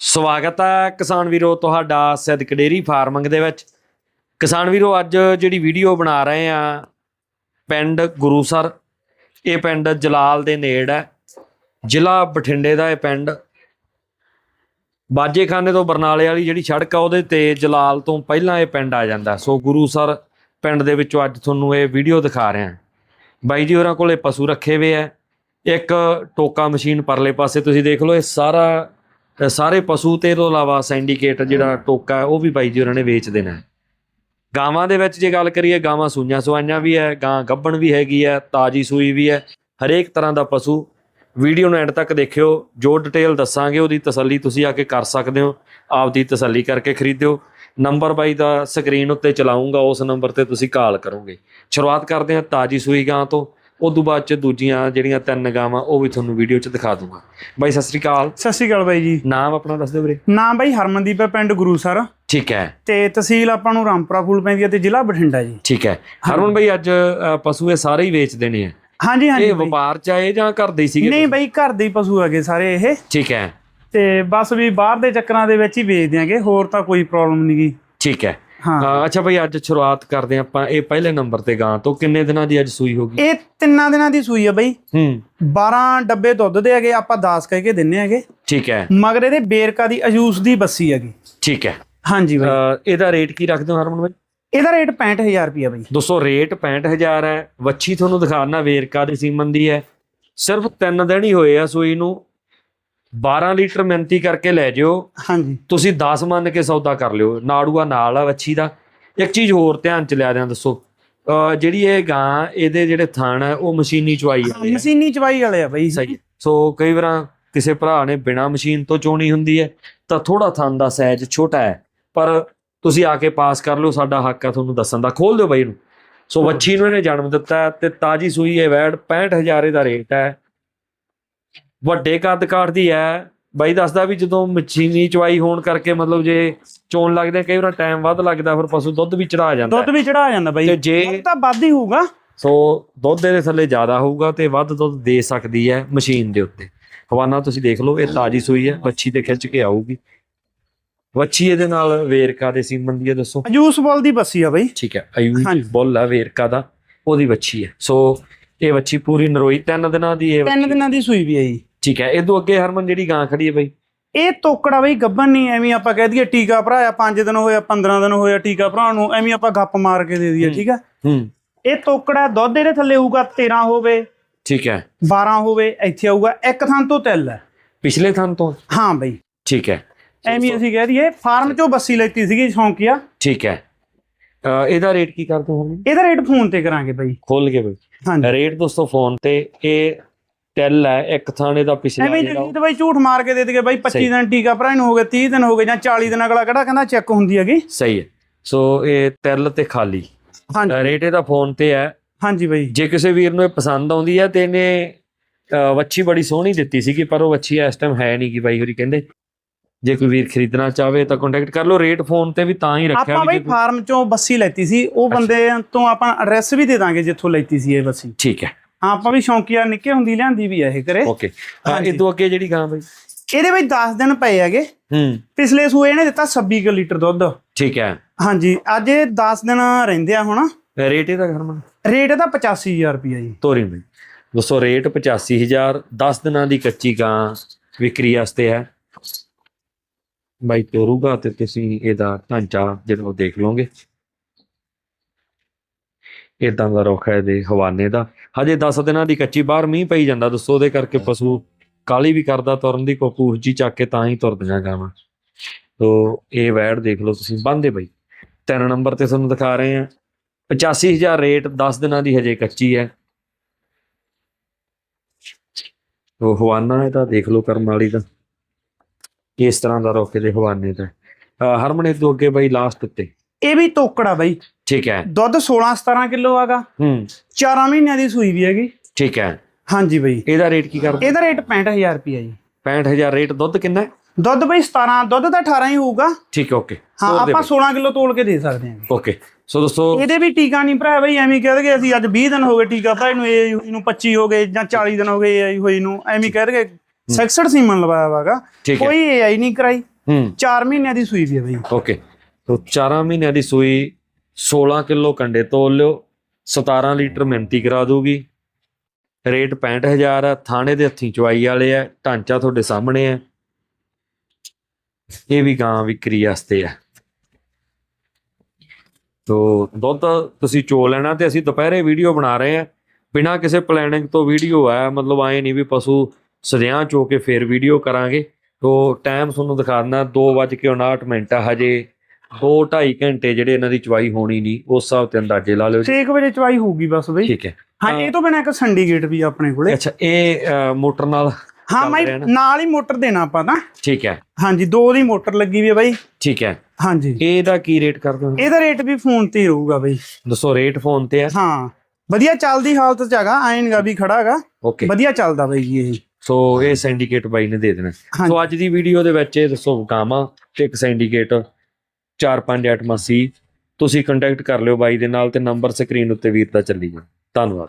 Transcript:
ਸਵਾਗਤ ਹੈ ਕਿਸਾਨ ਵੀਰੋ ਤੁਹਾਡਾ ਸਿੱਧਕ ਡੇਰੀ ਫਾਰਮਿੰਗ ਦੇ ਵਿੱਚ। ਕਿਸਾਨ ਵੀਰੋ, ਅੱਜ ਜਿਹੜੀ ਵੀਡੀਓ ਬਣਾ ਰਹੇ ਆ, ਪਿੰਡ ਗੁਰੂਸਰ ਇਹ ਪਿੰਡ ਜਲਾਲ ਦੇ ਨੇੜ ਹੈ। ਜ਼ਿਲ੍ਹਾ ਬਠਿੰਡੇ ਦਾ ਇਹ ਪਿੰਡ। ਬਾਜੇਖਾਨੇ ਤੋਂ ਬਰਨਾਲੇ ਵਾਲੀ ਜਿਹੜੀ ਸੜਕ ਆ, ਉਹਦੇ ਤੇ ਜਲਾਲ ਤੋਂ ਪਹਿਲਾਂ ਇਹ ਪਿੰਡ ਆ ਜਾਂਦਾ। ਸੋ ਗੁਰੂਸਰ ਪਿੰਡ ਦੇ ਵਿੱਚੋਂ ਅੱਜ ਤੁਹਾਨੂੰ ਇਹ ਵੀਡੀਓ ਦਿਖਾ ਰਹੇ ਹਾਂ ਬਾਈ ਜੀ ਹੋਰਾਂ ਕੋਲੇ ਪਸ਼ੂ ਰੱਖੇ ਹੋਏ ਆ। ਇੱਕ ਟੋਕਾ ਮਸ਼ੀਨ ਪਰਲੇ ਪਾਸੇ ਤੁਸੀਂ ਦੇਖ ਲਓ, ਇਹ ਸਾਰਾ ਸਾਰੇ ਪਸ਼ੂ ਤੇ ਤੋਂ ਇਲਾਵਾ ਸਿੰਡੀਕੇਟ ਜਿਹੜਾ ਟੋਕਾ ਉਹ ਵੀ ਬਾਈ ਜੀ ਉਹਨਾਂ ਨੇ ਵੇਚ ਦੇਣਾ ਹੈ। ਗਾਵਾਂ ਦੇ ਵਿੱਚ ਜੇ ਗੱਲ ਕਰੀਏ ਗਾਵਾਂ ਸੂਈਆਂ ਸਵਾਈਆਂ ਵੀ ਹੈ ਗਾਂ ਗੱਭਣ ਵੀ ਹੈਗੀ ਹੈ ਤਾਜੀ ਸੂਈ ਵੀ ਹੈ ਹਰੇਕ ਤਰ੍ਹਾਂ ਦਾ ਪਸ਼ੂ। ਵੀਡੀਓ ਨੂੰ ਐਂਡ ਤੱਕ ਦੇਖਿਓ ਜੋ ਡਿਟੇਲ ਦੱਸਾਂਗੇ ਉਹਦੀ ਤਸੱਲੀ ਤੁਸੀਂ ਆ ਕੇ ਕਰ ਸਕਦੇ ਹੋ। ਆਪਦੀ ਤਸੱਲੀ ਕਰਕੇ ਖਰੀਦਿਓ। ਨੰਬਰ ਬਾਈ ਦਾ ਸਕਰੀਨ ਉੱਤੇ ਚਲਾਉਂਗਾ ਉਸ ਨੰਬਰ ਤੇ ਤੁਸੀਂ ਕਾਲ ਕਰੋਗੇ। ਸ਼ੁਰੂਆਤ ਕਰਦੇ ਹਾਂ ਤਾਜੀ ਸੂਈ ਗਾਂ ਤੋਂ। ਉਸ ਤੋਂ ਬਾਅਦ ਚ ਦੂਜੀਆਂ ਜਿਹੜੀਆਂ ਤਿੰਨ ਗਾਵਾਂ ਉਹ ਵੀ ਤੁਹਾਨੂੰ ਵੀਡੀਓ 'ਚ ਦਿਖਾ ਦੂੰਗਾ। ਬਾਈ ਸਤਿ ਸ੍ਰੀ ਅਕਾਲ। ਸਤਿ ਸ਼੍ਰੀ ਅਕਾਲ ਬਾਈ ਜੀ। ਨਾਮ ਆਪਣਾ ਦੱਸ ਦਿਓ ਵੀਰੇ। ਨਾਮ ਬਾਈ ਹਰਮਨਦੀਪ ਹੈ ਪਿੰਡ ਗੁਰੂਸਰ ਠੀਕ ਹੈ। ਤੇ ਤਹਿਸੀਲ ਆਪਾਂ ਨੂੰ ਰਾਮਪੁਰਾ ਫੂਲ ਪੈਂਦੀ ਹੈ ਤੇ ਜ਼ਿਲ੍ਹਾ ਬਠਿੰਡਾ ਜੀ। ਠੀਕ ਹੈ। ਹਰਮਨ ਭਾਈ ਅੱਜ ਪਸ਼ੂ ਇਹ ਸਾਰੇ ਹੀ ਵੇਚ ਦੇਣੇ ਆ। ਹਾਂਜੀ ਹਾਂਜੀ ਇਹ ਬਾਈ। ਵਪਾਰ ਚ ਆਏ ਜਾਂ ਘਰ ਦੇ ਹੀ ਸੀਗੇ ਨਹੀਂ ਬਾਈ ਘਰ ਦੇ ਹੀ ਪਸ਼ੂ ਹੈਗੇ ਸਾਰੇ ਇਹ। ਠੀਕ ਹੈ। ਤੇ ਬਸ ਵੀ ਬਾਹਰ ਦੇ ਚੱਕਰਾਂ ਦੇ ਵਿੱਚ ਹੀ ਵੇਚ ਦਿਆਂਗੇ ਹੋਰ ਤਾਂ ਕੋਈ ਪ੍ਰੋਬਲਮ ਨਹੀਂ ਗੀ ਠੀਕ ਹੈ। ਹਾਂ। ਅੱਛਾ ਭਾਈ ਅੱਜ ਸ਼ੁਰੂਆਤ ਕਰਦੇ ਆਪਾਂ। ਇਹ ਪਹਿਲੇ ਨੰਬਰ ਤੇ ਗਾਂ ਤੋਂ ਕਿੰਨੇ ਦਿਨਾਂ ਦੀ ਅੱਜ ਸੂਈ ਹੋਗੀ ਇਹ ਤਿੰਨਾਂ ਦਿਨਾਂ ਦੀ ਸੂਈ ਆ ਬਾਈ। ਹੂੰ। 12 ਡੱਬੇ ਦੁੱਧ ਦੇ ਹੈਗੇ ਆਪਾਂ 10 ਕਹਿ ਕੇ ਦਿੰਨੇ ਹੈਗੇ। ਠੀਕ ਹੈ। ਮਗਰ ਇਹਦੇ ਬੇਰਕਾ ਦੀ ਅਜੂਸ ਦੀ ਬੱਸੀ ਹੈਗੀ। ਠੀਕ ਹੈ। ਹਾਂਜੀ ਬਾਈ। ਇਹਦਾ ਰੇਟ ਕੀ ਰੱਖਦੇ ਹੋ ਹਰਮਨ ਭਾਈ ਇਹਦਾ ਰੇਟ 65000 ਰੁਪਿਆ ਬਾਈ। ਦੋਸਤੋ ਰੇਟ 65000 ਹੈ। ਵੱਛੀ ਤੁਹਾਨੂੰ ਦਿਖਾਣਾ ਵੇਰਕਾ ਦੇ ਸੀਮਨ ਦੀ ਹੈ। ਸਿਰਫ 3 ਦਿਨ ਹੀ ਹੋਏ ਆ ਸੂਈ ਨੂੰ। 12 ਲੀਟਰ ਮਿਹਨਤੀ ਕਰਕੇ ਲੈ ਜਿਓ। ਹਾਂਜੀ। ਤੁਸੀਂ 10 ਮੰਨ ਕੇ ਸੌਦਾ ਕਰ ਲਿਓ। ਨਾੜੂਆ ਨਾਲ ਆ ਵੱਛੀ ਦਾ। ਇੱਕ ਚੀਜ਼ ਹੋਰ ਧਿਆਨ ਚ ਲਿਆ ਦਿਆਂ ਦੱਸੋ। ਜਿਹੜੀ ਇਹ ਗਾਂ ਇਹਦੇ ਜਿਹੜੇ ਥਣ ਹੈ ਉਹ ਮਸ਼ੀਨੀ ਚਵਾਈ ਵਾਲੇ ਆ। ਮਸ਼ੀਨੀ ਚਵਾਈ ਵਾਲੇ ਆ ਬਾਈ। ਸਹੀ। ਸੋ ਕਈ ਵਾਰਾਂ ਕਿਸੇ ਭਰਾ ਨੇ ਬਿਨਾ ਮਸ਼ੀਨ ਤੋਂ ਚੋਣੀ ਹੁੰਦੀ ਹੈ ਤਾਂ ਥੋੜਾ ਥਣ ਦਾ ਸਾਈਜ਼ ਛੋਟਾ ਹੈ। ਪਰ ਤੁਸੀਂ ਆ ਕੇ ਪਾਸ ਕਰ ਲਿਓ ਸਾਡਾ ਹੱਕ ਹੈ ਤੁਹਾਨੂੰ ਦੱਸਣ ਦਾ। ਖੋਲ ਦਿਓ ਬਾਈ ਨੂੰ ਸੋ ਵੱਛੀ ਨੂੰ ਇਹਨੇ ਜਨਮ ਦਿੱਤਾ ਤੇ ਤਾਜੀ ਸੂਈ ਇਹ ਵੈੜ 65000 ਦਾ ਰੇਟ ਹੈ। ਵੱਡੇ ਕੱਦ ਕਾਠ ਦੀ ਹੈ। ਬਾਈ ਦੱਸਦਾ ਵੀ ਜਦੋਂ ਮਸ਼ੀਨੀ ਚਵਾਈ ਹੋਣ ਕਰਕੇ ਮਤਲਬ ਜੇ ਚੋਣ ਲੱਗਦੇ ਕਈ ਵਾਰ ਟਾਈਮ ਵੱਧ ਲੱਗਦਾ ਫਿਰ ਪਸ਼ੂ ਦੁੱਧ ਵੀ ਚੜਾ ਜਾਂਦਾ ਦੁੱਧ ਵੀ ਚੜਾ ਜਾਂਦਾ ਬਾਈ। ਤੇ ਜੇ ਤਾਂ ਵੱਧ ਹੀ ਹੋਊਗਾ। ਸੋ ਦੁੱਧ ਦੇ ਥੱਲੇ ਜ਼ਿਆਦਾ ਹੋਊਗਾ ਤੇ ਵੱਧ ਦੁੱਧ ਦੇ ਸਕਦੀ ਹੈ ਮਸ਼ੀਨ ਦੇ ਉੱਤੇ। ਹਵਾਨਾ ਤੁਸੀਂ ਦੇਖ ਲਓ ਇਹ ਤਾਜੀ ਸੂਈ ਹੈ ਵੱਛੀ ਤੇ ਖਿੱਚ ਕੇ ਆਊਗੀ। ਵੱਛੀ ਇਹਦੇ ਨਾਲ ਵੇਰਕਾ ਦੇ ਸੀਮਨ ਦੀ ਹੈ ਦੱਸੋ? ਅਜੂਸ ਬੋਲ ਦੀ ਬੱਸੀ ਆ ਬਾਈ। ਠੀਕ ਹੈ ਹਾਂਜੀ। ਬੁੱਲ ਹੈ ਵੇਰਕਾ ਦਾ ਉਹਦੀ ਵੱਛੀ ਹੈ। ਸੋ ਇਹ ਵੱਛੀ ਪੂਰੀ ਨਰੋਈ ਤਿੰਨ ਦਿਨਾਂ ਦੀ ਇਹ ਤਿੰਨ ਦਿਨਾਂ ਦੀ ਸੂਈ ਵੀ ਆ ਜੀ। ਠੀਕ ਹੈ ਇਹ ਤੋਂ ਅੱਗੇ ਹਰਮਨ ਜਿਹੜੀ ਗਾਂ ਖੜੀ ਹੈ ਬਈ? ਇਹ ਤੋਕੜਾ ਬਈ ਗੱਬਨ ਨਹੀਂ ਐਵੇਂ ਆਪਾਂ ਕਹਿ ਦਈਏ ਟੀਕਾ ਭਰਾਇਆ 5 ਦਿਨ ਹੋਇਆ 15 ਦਿਨ ਹੋਇਆ ਟੀਕਾ ਭਰਾ ਨੂੰ ਐਵੇਂ ਆਪਾਂ ਗੱਪ ਮਾਰ ਕੇ ਦੇ ਦਈਏ ਹੂੰ। ਠੀਕ ਆ? ਹੂੰ। ਇਹ ਤੋਕੜਾ ਦੁੱਧ ਇਹਦੇ ਥੱਲੇ ਹੋਊਗਾ 13 ਹੋਵੇ ਠੀਕ ਹੈ। 12 ਹੋਵੇ ਇੱਥੇ ਆਊਗਾ ਇੱਕ ਥਾਂ ਤੋਂ ਤਿਲ ਹੈ ਪਿਛਲੇ ਥਾਂ ਤੋਂ? ਹਾਂ ਬਈ। ਠੀਕ ਹੈ। ਐਵੇਂ ਅਸੀਂ ਕਹਿ ਦਈਏ ਫਾਰਮ ਚੋਂ ਬੱਸੀ ਲੈਤੀ ਸੀਗੀ ਸ਼ੌਂਕੀਆ ਠੀਕ ਹੈ। ਇਹਦਾ ਰੇਟ ਕੀ ਕਰਦੇ ਹੋ ਇਹਦਾ ਰੇਟ ਫੋਨ ਤੇ ਕਰਾਂਗੇ ਬਈ। ਖੋਲ ਕੇ ਬਈ। ਹਾਂਜੀ। ਰੇਟ ਦੋਸਤੋ ਫੋਨ ਤੇ ਇਹ ਟੈਲ ਹੈ ਇੱਕ ਥਾਣੇ ਦਾ ਪਿਛਲਾ ਐਵੇਂ ਜਿਹੜਾ ਜਗੀਤ ਬਾਈ ਝੂਠ ਮਾਰ ਕੇ ਦੇ ਦਈਏ ਬਾਈ 25 ਸਹੀ। ਦਿਨ ਟੀਕਾ ਭਰਾ ਨੂੰ ਹੋ ਗਏ 30 ਦਿਨ ਹੋ ਗਏ ਜਾਂ 40 ਦਿਨ ਅਗਲਾ ਕਿਹੜਾ ਕਹਿੰਦਾ ਚੈੱਕ ਹੁੰਦੀ ਹੈਗੀ? ਸਹੀ ਹੈ। ਸੋ ਇਹ ਤਿਲ ਤੇ ਖਾਲੀ। ਹਾਂਜੀ। ਰੇਟ ਇਹਦਾ ਫੋਨ ਤੇ ਹੈ। ਹਾਂਜੀ ਬਾਈ। ਜੇ ਕਿਸੇ ਵੀਰ ਨੂੰ ਇਹ ਪਸੰਦ ਆਉਂਦੀ ਹੈ ਤੇ ਇਹਨੇ ਵੱਛੀ ਬੜੀ ਸੋਹਣੀ ਦਿੱਤੀ ਸੀਗੀ ਪਰ ਉਹ ਵੱਛੀ ਇਸ ਟਾਈਮ ਹੈ ਨਹੀਂ ਕਿ ਬਾਈ ਹੋਰੀ ਕਹਿੰਦੇ ਜੇ ਕੋਈ ਵੀਰ ਖਰੀਦਣਾ ਚਾਹਵੇ ਤਾਂ ਕੰਟੈਕਟ ਕਰ ਲਓ। ਰੇਟ ਫੋਨ ਤੇ ਵੀ ਤਾਂ ਹੀ ਰੱਖਿਆ ਆਪਾਂ ਬਈ ਫਾਰਮ ਚੋਂ ਬੱਸੀ ਲੈਤੀ ਸੀ ਉਹ ਬੰਦੇ ਤੋਂ ਆਪਾਂ ਐਡਰੈਸ ਵੀ ਦੇ ਦਾਂਗੇ ਜਿੱਥੋਂ ਲੈਤੀ ਸੀ ਇਹ ਬੱਸੀ। ਠੀਕ ਹੈ। ਹਾਂ ਆਪਾਂ ਵੀ ਸ਼ੌਂਕੀਆ ਨਿੱਕੇ ਹੁੰਦੀ ਲਿਆਂਦੀ ਵੀ ਆ ਇਹ ਕਰੇ ਓਕੇ। ਹਾਂਜੀ। ਇਹ ਤੋਂ ਅੱਗੇ ਜਿਹੜੀ ਗਾਂ ਬਾਈ? ਇਹਦੇ ਵਿੱਚ 10 ਦਿਨ ਪਏ ਹੈਗੇ। ਹੂੰ। ਪਿਛਲੇ ਸੂਏ ਇਹਨੇ ਦਿੱਤਾ 26 ਕਿਲੋ ਲੀਟਰ ਦੁੱਧ। ਠੀਕ ਹੈ। ਹਾਂਜੀ ਅੱਜ ਇਹ 10 ਦਿਨ ਰਹਿੰਦੇ ਆ ਹੁਣ। ਰੇਟ ਇਹਦਾ ਹਰਮਨ ਰੇਟ ਇਹਦਾ 85000 ਰੁਪਿਆ ਜੀ। ਤੋਰੀ ਬਈ। ਦੋਸਤੋ ਰੇਟ 85000 10 ਦਿਨਾਂ ਦੀ ਕੱਚੀ ਗਾਂ ਵਿਕਰੀ ਵਾਸਤੇ ਹੈ। ਬਾਈ ਤੋਰੂਗਾ ਤੇ ਤੁਸੀਂ ਇਹਦਾ ਢਾਂਚਾ ਜਿਹੜਾ ਉਹ ਦੇਖ ਲਓਗੇ। ਇਦਾਂ ਦਾ ਰੁੱਖ ਹੈ ਇਹਦੇ ਹਵਾਨੇ ਦਾ। ਹਜੇ 10 ਦਿਨਾਂ ਦੀ ਕੱਚੀ ਬਾਹਰ ਮੀਂਹ ਪਈ ਜਾਂਦਾ ਦੋਸਤੋ ਉਹਦੇ ਕਰਕੇ ਪਸ਼ੂ ਕਾਲੀ ਵੀ ਕਰਦਾ ਤੁਰਨ ਦੀ ਕੋਪੂਸ ਜੀ ਚੱਕ ਕੇ ਤਾਂ ਹੀ ਤੁਰਦੀਆਂ ਗਾਵਾਂ। ਤੋ ਇਹ ਵੈੜ ਦੇਖ ਲਓ ਤੁਸੀਂ ਬੰਦੇ ਬਈ। ਤਿੰਨ ਨੰਬਰ ਤੇ ਤੁਹਾਨੂੰ ਦਿਖਾ ਰਹੇ ਆ 85000 ਰੇਟ 10 ਦਿਨਾਂ ਦੀ ਹਜੇ ਕੱਚੀ ਹੈ। ਉਹ ਹਵਾਨਾ ਇਹਦਾ ਦੇਖ ਲਓ ਕਰਮ ਵਾਲੀ ਦਾ। ਇਸ ਤਰ੍ਹਾਂ ਦਾ ਰੋਕੇ ਦੇ ਹਵਾਨੇ ਦਾ। ਹਰਮਨ ਤੋਂ ਅੱਗੇ ਬਾਈ ਲਾਸਟ ਉੱਤੇ। ਇਹ ਵੀ ਤੋਕੜਾ ਬਾਈ। ਠੀਕ ਹੈ। ਦੁੱਧ 16 17 ਕਿਲੋ ਆਗਾ। ਹੂੰ। 4 ਮਹੀਨਿਆਂ ਦੀ ਸੂਈ ਵੀ ਹੈਗੀ। ਠੀਕ ਹੈ। ਹਾਂਜੀ ਬਾਈ। ਇਹਦਾ ਰੇਟ ਕੀ ਕਰਦੇ? ਇਹਦਾ ਰੇਟ 65000 ਰੁਪਿਆ ਜੀ। 65000 ਰੇਟ ਦੁੱਧ ਕਿੰਨਾ ਹੈ? ਦੁੱਧ ਬਈ 17 ਦੁੱਧ ਤਾਂ 18 ਹੀ ਹੋਊਗਾ। ਠੀਕ ਹੈ ਓਕੇ। ਹਾਂ ਆਪਾਂ 16 ਕਿਲੋ ਤੋਲ ਕੇ ਦੇ ਸਕਦੇ ਹਾਂ ਓਕੇ। ਸੋ ਦੋਸਤੋ ਇਹਦੇ ਵੀ ਟੀਕਾ ਨਹੀਂ ਭਰਾ ਬਈ ਐਵੇਂ ਕਹਿ ਦਗੇ ਅਸੀਂ ਅੱਜ 20 ਦਿਨ ਹੋ ਗਏ ਟੀਕਾ ਭਰਾ ਨੂੰ ਇਹ ਨੂੰ 25 ਹੋ ਗਏ ਜਾਂ 40 ਦਿਨ ਹੋ ਗਏ ਇਹ ਹੋਈ ਨੂੰ ਐਵੇਂ ਕਹਿ ਦਗੇ 66 ਸੀਮਨ ਲਵਾਇਆ ਵਾਗਾ ਕੋਈ ਏਆਈ ਨਹੀਂ ਕਰਾਈ। ਹੂੰ। 4 ਮਹੀਨਿਆਂ ਦੀ ਸੂਈ ਵੀ ਹੈ ਬਈ। ਓਕੇ। ਤੋ 4 ਮਹੀਨਿਆਂ ਦੀ ਸੂਈ 16 ਕਿਲੋ ਕੰਡੇ ਤੋਲ ਲਿਓ 17 ਲੀਟਰ ਮਿਹਨਤੀ ਕਰਾ ਦੂਗੀ। ਰੇਟ 65000 ਆ, ਥਾਣੇ ਦੇ ਹੱਥੀਂ ਚਵਾਈ ਵਾਲੇ ਆ, ਢਾਂਚਾ ਤੁਹਾਡੇ ਸਾਹਮਣੇ ਆ। ਇਹ ਵੀ ਗਾਂ ਵਿਕਰੀ ਵਾਸਤੇ ਆ। ਤੋ ਦੁੱਧ ਤੁਸੀਂ ਚੋ ਲੈਣਾ ਤੇ ਅਸੀਂ ਦੁਪਹਿਰੇ ਵੀਡੀਓ ਬਣਾ ਰਹੇ ਆ। ਬਿਨਾਂ ਕਿਸੇ ਪਲੈਨਿੰਗ ਤੋਂ ਵੀਡੀਓ ਆ, ਮਤਲਬ ਆਏ ਨਹੀਂ ਵੀ ਪਸ਼ੂ ਸਦਿਆਂ ਚੋ ਕੇ ਫੇਰ ਵੀਡੀਓ ਕਰਾਂਗੇ। ਤੋ ਟਾਈਮ ਤੁਹਾਨੂੰ ਦਿਖਾ ਦਿੰਦਾ 2:59 ਮਿੰਟ ਆ ਹਜੇ। 2.5 ਘੰਟੇ ਜਿਹੜੇ ਇਹਨਾਂ ਦੀ ਚਵਾਈ ਹੋਣੀ ਨਹੀਂ ਉਸ ਹਿਸਾਬ ਤੇ ਅੰਦਾਜ਼ੇ ਲਾ ਲਿਓ ਜੀ। 6 ਵਜੇ ਚਵਾਈ ਹੋਊਗੀ ਬਸ ਬਈ। ਠੀਕ ਹੈ। ਹਾਂ ਇਹ ਤੋਂ ਬਿਨਾਂ ਇੱਕ ਸੰਡੀਕੇਟ ਵੀ ਆਪਣੇ ਕੋਲੇ। ਅੱਛਾ ਇਹ ਮੋਟਰ ਨਾਲ ਹਾਂ ਮੈਂ? ਨਾਲ ਹੀ ਮੋਟਰ ਦੇਣਾ ਆਪਾਂ ਤਾਂ। ਠੀਕ ਹੈ। ਹਾਂਜੀ ਦੋ ਦੀ ਮੋਟਰ ਲੱਗੀ ਵੀ ਹੈ ਬਾਈ। ਠੀਕ ਹੈ। ਹਾਂਜੀ। ਇਹਦਾ ਕੀ ਰੇਟ ਕਰਦੇ ਹੋ? ਇਹਦਾ ਰੇਟ ਵੀ ਫੋਨ ਤੇ ਹੀ ਰਹੂਗਾ ਬਾਈ। ਦੱਸੋ ਰੇਟ ਫੋਨ ਤੇ ਆ ਹਾਂ। ਵਧੀਆ ਚੱਲਦੀ ਹਾਲਤ ਚ ਹੈਗਾ ਆਇਨਗਾ ਵੀ ਖੜਾ ਹੈਗਾ। ਓਕੇ ਵਧੀਆ ਚੱਲਦਾ ਬਾਈ ਜੀ ਇਹ। ਸੋ ਇਹ ਸਿੰਡੀਕੇਟ ਬਾਈ ਨੇ ਦੇ ਦੇਣਾ। ਸੋ ਅੱਜ ਦੀ ਵੀਡੀਓ ਦੇ ਵਿੱਚ ਇਹ ਦੱਸੋ ਗਾਵਾਂ ਤੇ ਇੱਕ ਸਿੰਡੀਕੇਟ ਚਾਰ ਪੰਜ ਆਈਟਮਾਂ ਸੀ, ਤੁਸੀਂ ਕੰਟੈਕਟ ਕਰ ਲਿਓ ਬਾਈ ਦੇ ਨਾਲ ਤੇ ਨੰਬਰ ਸਕਰੀਨ ਉੱਤੇ ਵੀਰ ਦਾ ਚੱਲੀ ਜਾ ਧੰਨਵਾਦ।